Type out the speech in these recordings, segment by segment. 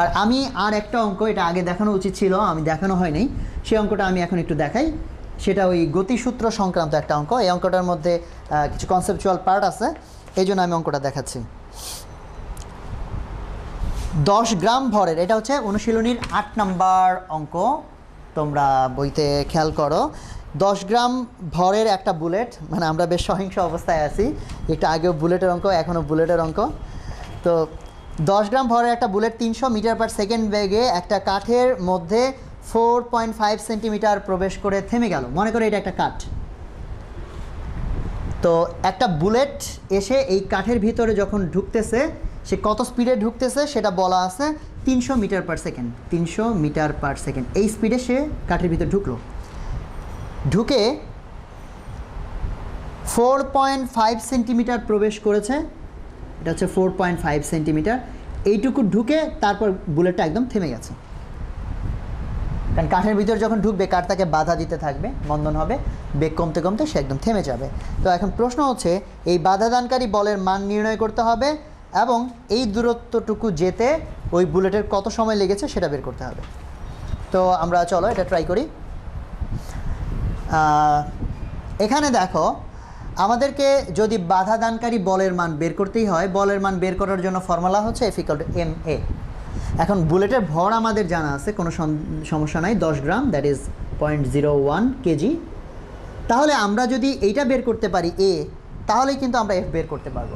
আর আমি আর একটা অঙ্ক, এটা আগে দেখানো উচিত ছিল, আমি দেখানো হয়নি। সেই অঙ্কটা আমি এখন একটু দেখাই। সেটা ওই গতিসূত্র সংক্রান্ত একটা অঙ্ক। এই অঙ্কটার মধ্যে কিছু কনসেপচুয়াল পার্ট আছে। এই জন্য আমি অঙ্কটা দেখাচ্ছি। দশ গ্রাম ভরের, এটা হচ্ছে অনুশীলনীর আট নাম্বার অঙ্ক। তোমরা বইতে খেয়াল করো। দশ গ্রাম ভরের একটা বুলেট মানে আমরা বেশ সহিংস অবস্থায় আছি। একটু আগেও বুলেটের অঙ্ক, এখনও বুলেটের অঙ্ক। তো দশ গ্রাম ভরের একটা বুলেট তিনশো মিটার পার সেকেন্ড বেগে একটা কাঠের মধ্যে ফোর পয়েন্ট ফাইভ সেন্টিমিটার প্রবেশ করে থেমে গেল। মনে করে এটা একটা কাঠ। তো একটা বুলেট এসে এই কাঠের ভিতরে যখন ঢুকতেছে, সে কত স্পিডে ঢুকতেছে সেটা বলা আছে তিনশো মিটার পার সেকেন্ড তিনশো মিটার পার সেকেন্ড এই স্পিডে সে কাঠের ভিতরে ঢুকলো। ঢুকে ফোর পয়েন্ট ফাইভ সেন্টিমিটার প্রবেশ করেছে। এটা হচ্ছে ফোর পয়েন্ট ফাইভ সেন্টিমিটার এইটুকু ঢুকে তারপর বুলেটটা একদম থেমে গেছে। কারণ কাঠের ভিতরে যখন ঢুকবে, কাঠ তাকে বাধা দিতে থাকবে মন্দন হবে, বেগ কমতে কমতে সে একদম থেমে যাবে। তো এখন প্রশ্ন হচ্ছে, এই বাধাদানকারী বলের মান নির্ণয় করতে হবে এবং এই দূরত্বটুকু যেতে ওই বুলেটের কত সময় লেগেছে সেটা বের করতে হবে। তো আমরা চলো এটা ট্রাই করি। এখানে দেখো আমাদেরকে যদি বাধা দানকারী বলের মান বের করতেই হয়, বলের মান বের করার জন্য ফর্মুলা হচ্ছে F equal to M A এখন বুলেটের ভর আমাদের জানা আছে, কোনো সমস্যা নাই, দশ gram that is point zero one K G. তাহলে আমরা যদি এইটা বের করতে পারি এ তাহলেই কিন্তু আমরা এফ বের করতে পারব।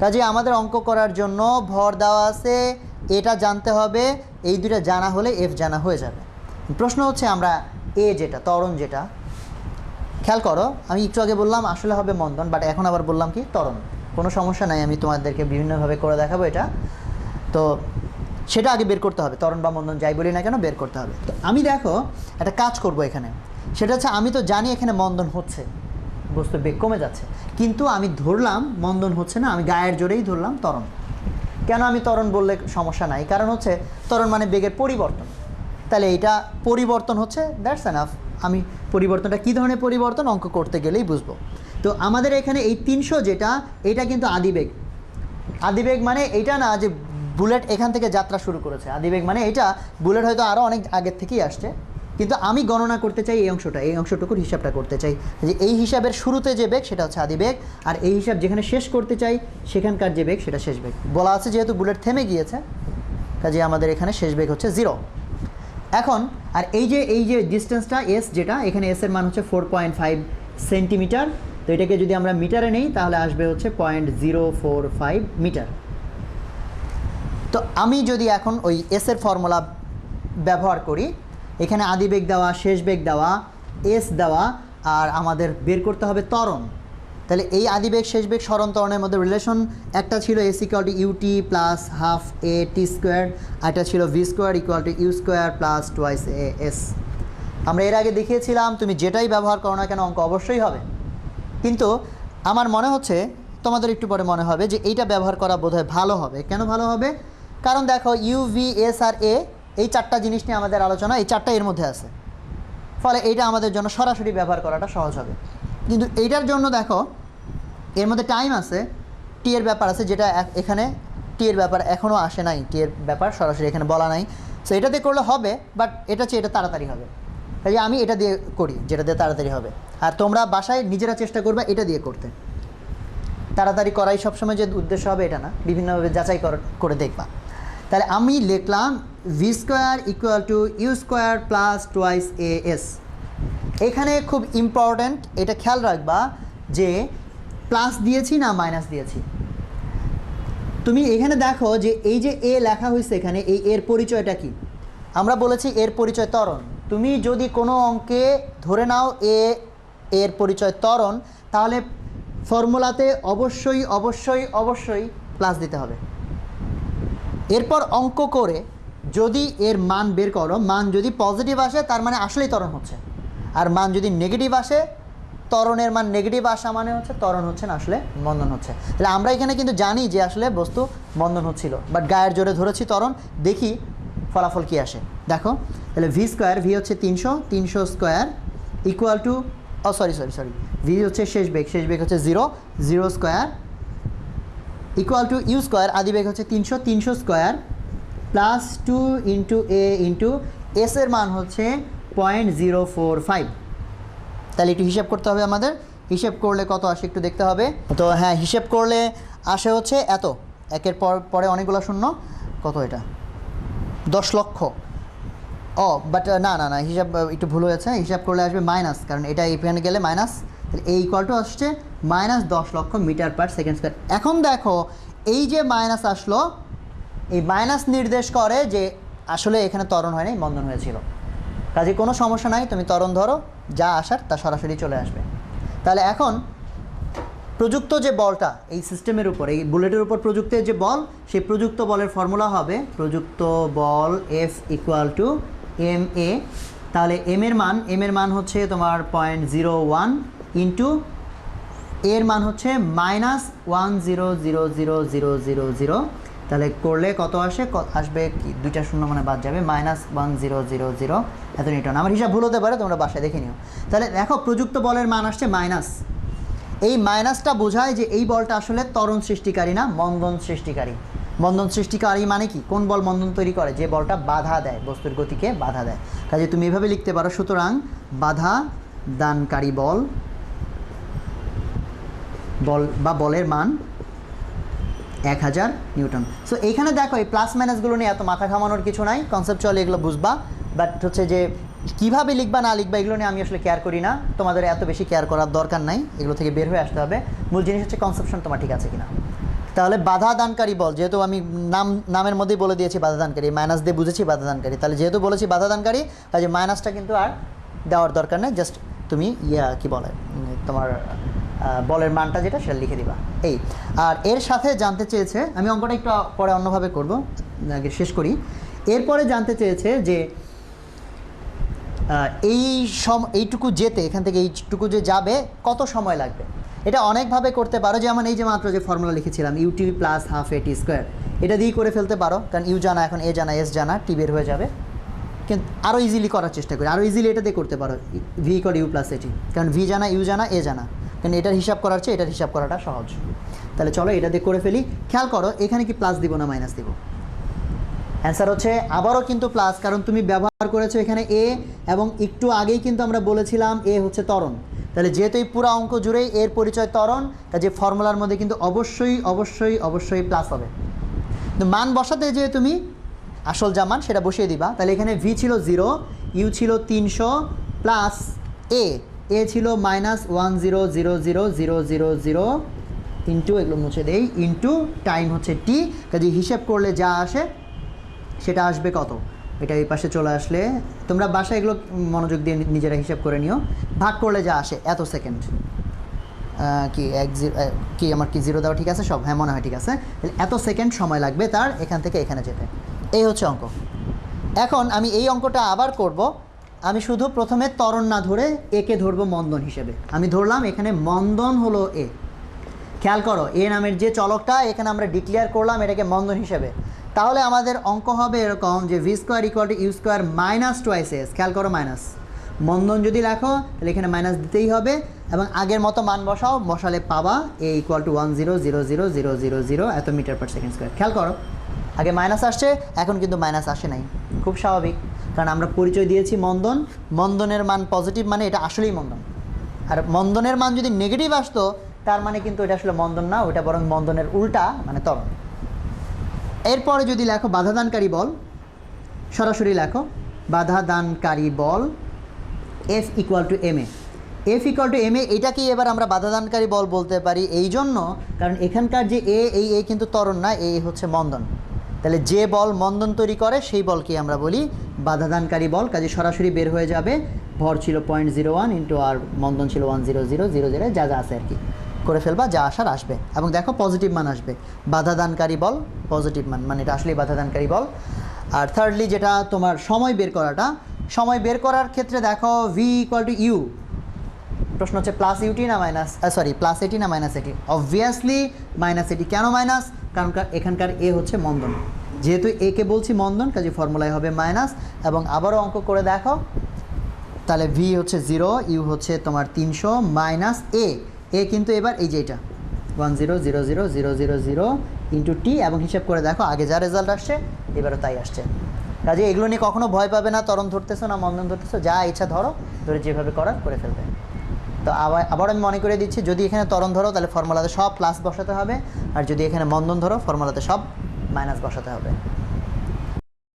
কাজে আমাদের অঙ্ক করার জন্য ভর দেওয়া আছে, এটা জানতে হবে, এই দুটা জানা হলে এফ জানা হয়ে যাবে। প্রশ্ন হচ্ছে আমরা এ যেটা তরণ যেটা খেয়াল করো, আমি একটু আগে বললাম আসলে হবে মন্দন বাট এখন আবার বললাম কি তরণ কোনো সমস্যা নাই, আমি তোমাদেরকে বিভিন্নভাবে করে দেখাবো এটা। তো সেটা আগে বের করতে হবে তরণ বা মন্দন যাই বলি না কেন, বের করতে হবে। তো আমি দেখো, একটা কাজ করব এখানে। সেটা হচ্ছে, আমি তো জানি এখানে মন্দন হচ্ছে বস্তু বেগ কমে যাচ্ছে। কিন্তু আমি ধরলাম, মন্দন হচ্ছে না, আমি গায়ের জোরেই ধরলাম তরণ কেন আমি তরণ বললে সমস্যা নাই? কারণ হচ্ছে তরণ মানে বেগের পরিবর্তন। তাহলে এটা পরিবর্তন হচ্ছে দ্যাটস এনাফ আমি পরিবর্তনটা কী ধরনের পরিবর্তন? অঙ্ক করতে গেলেই বুঝব। তো আমাদের এখানে এই তিনশো যেটা, এটা কিন্তু আদিবেগ। আদিবেগ মানে এটা না যে বুলেট এখান থেকে যাত্রা শুরু করেছে। আদিবেগ মানে এটা, বুলেট হয়তো আরও অনেক আগের থেকেই আসছে। কিন্তু আমি গণনা করতে চাই এই অংশটা, এই অংশটুকুর হিসাবটা করতে চাই। যে এই হিসাবের শুরুতে যে বেগ, সেটা হচ্ছে আদিবেগ। আর এই হিসাব যেখানে শেষ করতে চাই, সেখানকার যে বেগ, সেটা শেষ বেগ। বলা আছে যেহেতু বুলেট থেমে গিয়েছে কাজে আমাদের এখানে শেষ বেগ হচ্ছে জিরো এখন, আর এই যে এই যে ডিস্টেন্সটা এস যেটা, এখানে এস এর মান হচ্ছে ফোর পয়েন্ট ফাইভ সেন্টিমিটার তো এটাকে যদি আমরা মিটারে নেই, তাহলে আসবে হচ্ছে point zero four five metre তো আমি যদি এখন ওই এস এর ফর্মুলা ব্যবহার করি, এখানে আদি বেগ দেওয়া, শেষ বেগ দেওয়া এস দেওয়া, আর আমাদের বের করতে হবে ত্বরণ। তাহলে এই আদি বেগ, শেষ বেগ স্মরণ ত্বরণের মধ্যে রিলেশন একটা ছিল S equal to U T plus half A T square একটা ছিল V square equal to U square plus twice A S আমরা এর আগে দেখিয়েছিলাম, তুমি যেটাই ব্যবহার করো না কেন, অঙ্ক অবশ্যই হবে। কিন্তু আমার মনে হচ্ছে, তোমাদের একটু পরে মনে হবে যে এইটা ব্যবহার করা বোধহয় ভালো হবে। কেন ভালো হবে? কারণ দেখো U V S R A এই চারটা জিনিস নিয়ে আমাদের আলোচনা এই চারটা এর মধ্যে আছে। ফলে এইটা আমাদের জন্য সরাসরি ব্যবহার করাটা সহজ হবে। কিন্তু এইটার জন্য দেখো, এর মধ্যে টাইম আছে টি এর ব্যাপার আছে যেটা এখানে টি এর ব্যাপার এখনও আসে নাই টি এর ব্যাপার সরাসরি এখানে বলা নাই। সো এটা দিয়ে করলে হবে বাট এটা চেয়ে এটা তাড়াতাড়ি হবে। তাই আমি এটা দিয়ে করি, যেটা দিয়ে তাড়াতাড়ি হবে। আর তোমরা বাসায় নিজেরা চেষ্টা করবে এটা দিয়ে করতে। তাড়াতাড়ি করাই সবসময় যে উদ্দেশ্য হবে এটা না, বিভিন্নভাবে যাচাই করে দেখবা। তাহলে আমি লিখলাম V square equal to U square plus twice A S এখানে খুব ইম্পর্ট্যান্ট এটা খেয়াল রাখবা যে প্লাস দিয়েছি না মাইনাস দিয়েছি। তুমি এখানে দেখো যে এই যে এ লেখা হয়েছে এখানে, এই এর পরিচয়টা কি? আমরা বলেছি এর পরিচয় ত্বরণ। তুমি যদি কোনো অঙ্কে ধরে নাও এ এর পরিচয় ত্বরণ, তাহলে ফর্মুলাতে অবশ্যই অবশ্যই অবশ্যই প্লাস দিতে হবে। এরপর অঙ্ক করে যদি এর মান বের করো, মান যদি পজিটিভ আসে, তার মানে আসলেই ত্বরণ হচ্ছে। আর মান যদি নেগেটিভ আসে, ত্বরণের মান নেগেটিভ আসা মানে হচ্ছে ত্বরণ হচ্ছে না, আসলে মন্দন হচ্ছে। তাহলে আমরা এখানে কিন্তু জানি যে আসলে বস্তু মন্দন হচ্ছিল বাট গায়ের জোরে ধরেছি ত্বরণ, দেখি ফলাফল কি আসে। দেখো, তাহলে ভি স্কোয়ার ভি হচ্ছে তিনশো তিনশো square equal to O sorry sorry sorry V হচ্ছে শেষ বেগ শেষ বেগ হচ্ছে zero zero square equal to U square আদি বেগ হচ্ছে তিনশো তিনশো square plus two into A into এসের মান হচ্ছে পয়েন্ট জিরো ফোর ফাইভ তাহলে একটু হিসাব করতে হবে আমাদের। হিসাব করলে কত আসে একটু দেখতে হবে। তো হ্যাঁ হিসাব করলে আসে হচ্ছে এত। একের পর, পরে অনেকগুলো শূন্য। কত এটা? দশ লক্ষ। ও বাট না না না, হিসাব একটু ভুল হয়েছে। হিসাব করলে আসবে মাইনাস কারণ এটা এখানে গেলে মাইনাস তাহলে এই ইকুয়াল আসছে মাইনাস দশ লক্ষ মিটার পার সেকেন্ড স্কোয়ার এখন দেখো, এই যে মাইনাস আসলো, এই মাইনাস নির্দেশ করে যে আসলে এখানে ত্বরণ হয়নি, বন্ধন হয়েছিল। কাজে কোনো সমস্যা নাই, তুমি তরণ ধরো, যা আসার তা সরাসরি চলে আসবে। তাহলে এখন প্রযুক্ত যে বলটা, এই সিস্টেমের উপর, এই বুলেটের উপর প্রযুক্তের যে বল, সেই প্রযুক্ত বলের ফর্মুলা হবে প্রযুক্ত বল F equal to M A তাহলে এম এর মান এম এর মান হচ্ছে তোমার পয়েন্ট জিরো ওয়ান ইন্টু এর মান হচ্ছে minus one zero zero zero zero zero zero তাহলে করলে কত আসে? আসবে কি? দুইটা শূন্য মানে বাদ যাবে minus one zero zero zero এত নিউটন। আমার হিসাব ভুল হতে পারে, তোমরা বাসায় দেখে নিও। তাহলে দেখো, প্রযুক্ত বলের মান আসছে মাইনাস এই মাইনাসটা বোঝায় যে এই বলটা আসলে ত্বরণ সৃষ্টিকারী না, মন্দন সৃষ্টিকারী। মন্দন সৃষ্টিকারী মানে কি? কোন বল মন্দন তৈরি করে? যে বলটা বাধা দেয়, বস্তুর গতিকে বাধা দেয়। কাজে তুমি এভাবে লিখতে পারো, সুতরাং বাধা দানকারী বল বল বা বলের মান এক হাজার নিউটন। সো এইখানে দেখো, এই প্লাস মাইনাসগুলো নিয়ে এত মাথা ঘামানোর কিছু নাই। কনসেপচুয়ালি এগুলো বুঝবা। বাট হচ্ছে যে, কীভাবে লিখবা, না লিখবা, এগুলো নিয়ে আমি আসলে কেয়ার করি না। তোমাদের এত বেশি কেয়ার করার দরকার নাই। এগুলো থেকে বের হয়ে আসতে হবে। মূল জিনিস হচ্ছে কনসেপশন তোমার ঠিক আছে কিনা। তাহলে বাধা দানকারী বল, যেহেতু আমি নাম, নামের মধ্যেই বলে দিয়েছি বাধা দানকারী মাইনাস দিয়ে বুঝেছি বাধা দানকারী। তাহলে যেহেতু বলেছি বাধা দানকারী কাজে মাইনাসটা কিন্তু আর দেওয়ার দরকার নেই। জাস্ট তুমি ইয়া, কি বলে, তোমার বলের মানটা যেটা, সেটা লিখে দিবা। এই, আর এর সাথে জানতে চেয়েছে, আমি অঙ্কটা একটু পরে অন্যভাবে করব, আগে শেষ করি। এরপরে জানতে চেয়েছে যে এই সম, এইটুকু যেতে, এখান থেকে এইটুকু যে যাবে, কত সময় লাগবে? এটা অনেকভাবে করতে পারো, যেমন এই যে মাত্র যে ফর্মুলা লিখেছিলাম u t plus half a t square এটা দিয়েই করে ফেলতে পারো, কারণ ইউ জানা, এখন এ জানা এস জানা টি বের হয়ে যাবে। কিন্তু আরও ইজিলি করার চেষ্টা করি আরও ইজিলি এটা দিয়ে করতে পারো ভি কর ইউ প্লাস এটি কারণ ভি জানা ইউ জানা এ জানা। কারণ এটার হিসাব করার চেয়ে এটার হিসাব করাটা সহজ। তাহলে চলো এটা দিয়ে করে ফেলি। খেয়াল করো, এখানে কি প্লাস দিব না মাইনাস দিব? অ্যান্সার হচ্ছে, আবারও কিন্তু প্লাস কারণ তুমি ব্যবহার করেছ এখানে এ এবং একটু আগেই কিন্তু আমরা বলেছিলাম এ হচ্ছে ত্বরণ। তাহলে যেহেতু এই পুরো অঙ্ক জুড়েই এর পরিচয় ত্বরণ, কাজে ফর্মুলার মধ্যে কিন্তু অবশ্যই অবশ্যই অবশ্যই প্লাস হবে। তো মান বসাতে যে তুমি আসল যা মান সেটা বসিয়ে দিবা। তাহলে এখানে ভি ছিল জিরো ইউ ছিল তিনশো প্লাস এ এ ছিল minus one zero zero zero zero zero zero into এগুলো মুছে দেই ইন্টু টাইম হচ্ছে টি কাজে হিসেব করলে যা আসে সেটা আসবে কত? এটা এই পাশে চলে আসলে, তোমরা বাসায় এগুলো মনোযোগ দিয়ে নিজেরা হিসাব করে নিও। ভাগ করলে যা আসে, এত সেকেন্ড কি, এক কি, আমার কি জিরো দেওয়া ঠিক আছে সব? হ্যাঁ মনে হয় ঠিক আছে। এত সেকেন্ড সময় লাগবে তার এখান থেকে এখানে যেতে। এই হচ্ছে অঙ্ক। এখন আমি এই অঙ্কটা আবার করব। আমি শুধু প্রথমে ত্বরণ না ধরে একে ধরবো মন্দন হিসেবে। আমি ধরলাম এখানে মন্দন হলো এ। খেয়াল করো, এ নামের যে চলকটা এখানে আমরা ডিক্লেয়ার করলাম এটাকে মন্দন হিসেবে। তাহলে আমাদের অঙ্ক হবে এরকম যে v square equal to u square minus twice s খেয়াল করো মাইনাস মন্দন যদি লেখো, তাহলে এখানে মাইনাস দিতেই হবে এবং আগের মতো মান বসাও, বসালে পাবা a equal to one zero zero zero zero zero zero এত মিটার পার সেকেন্ড স্কোয়ার খেয়াল করো, আগে মাইনাস আসছে, এখন কিন্তু মাইনাস আসে নাই। খুব স্বাভাবিক। কারণ আমরা পরিচয় দিয়েছি মন্দন। মন্দনের মান পজিটিভ মানে এটা আসলেই মন্দন। আর মন্দনের মান যদি নেগেটিভ আসতো, তার মানে কিন্তু এটা আসলে মন্দন না, ওটা বরং মন্দনের উল্টা মানে তরণ এরপরে যদি লেখো বাধাদানকারী বল, সরাসরি লেখো, বাধাদানকারী বল f equal to m a f equal to m a এটাকেই এবার আমরা বাধাদানকারী বল বলতে পারি এই জন্য কারণ এখানকার যে এ এই এ কিন্তু তরণ না এ হচ্ছে মন্দন। তাহলে যে বল মন্দন তৈরি করে, সেই বলকে আমরা বলি বাধাদানকারী বল। কাজে সরাসরি বের হয়ে যাবে। ভর ছিল পয়েন্ট জিরো ওয়ান ইন্টু আর মন্দন ছিল one zero zero zero zero যা যা আছে আর কি। করে ফেলবা, যা আসার আসবে। এবং দেখো পজিটিভ মান আসবে। বাধাদানকারী বল পজিটিভ মান মানে এটা আসলেই বাধাদানকারী বল। আর থার্ডলি যেটা তোমার সময় বের করাটা, সময় বের করার ক্ষেত্রে দেখো ভি ইকুয়াল টু ইউ প্রশ্ন হচ্ছে প্লাস ইউটি না minus sorry plus a t না মাইনাস এটি অবভিয়াসলি মাইনাস এটি কেন মাইনাস কারণ এখানকার এ হচ্ছে মন্দন। যেহেতু একে বলছি মন্দন, কাজে ফর্মুলায় হবে মাইনাস এবং আবারও অঙ্ক করে দেখো। তাহলে ভি হচ্ছে জিরো ইউ হচ্ছে তোমার তিনশো মাইনাস এ এ কিন্তু এবার এই যে এটা। One zero zero zero zero zero zero into t এবং হিসেব করে দেখো, আগে যা রেজাল্ট আসছে, এবারও তাই আসছে। কাজে এগুলো নিয়ে কখনো ভয় পাবে না, তরণ ধরতেছো না, মন্দন ধরতেছো, যা ইচ্ছা ধরো, ধরে যেভাবে করার করে ফেলবে। তো আবার আবার আমি মনে করে দিচ্ছি, যদি এখানে তরণ ধরো, তাহলে ফর্মুলাতে সব প্লাস বসাতে হবে, আর যদি এখানে মন্দন ধরো ফর্মুলাতে সব মাইনাস বসাতে হবে।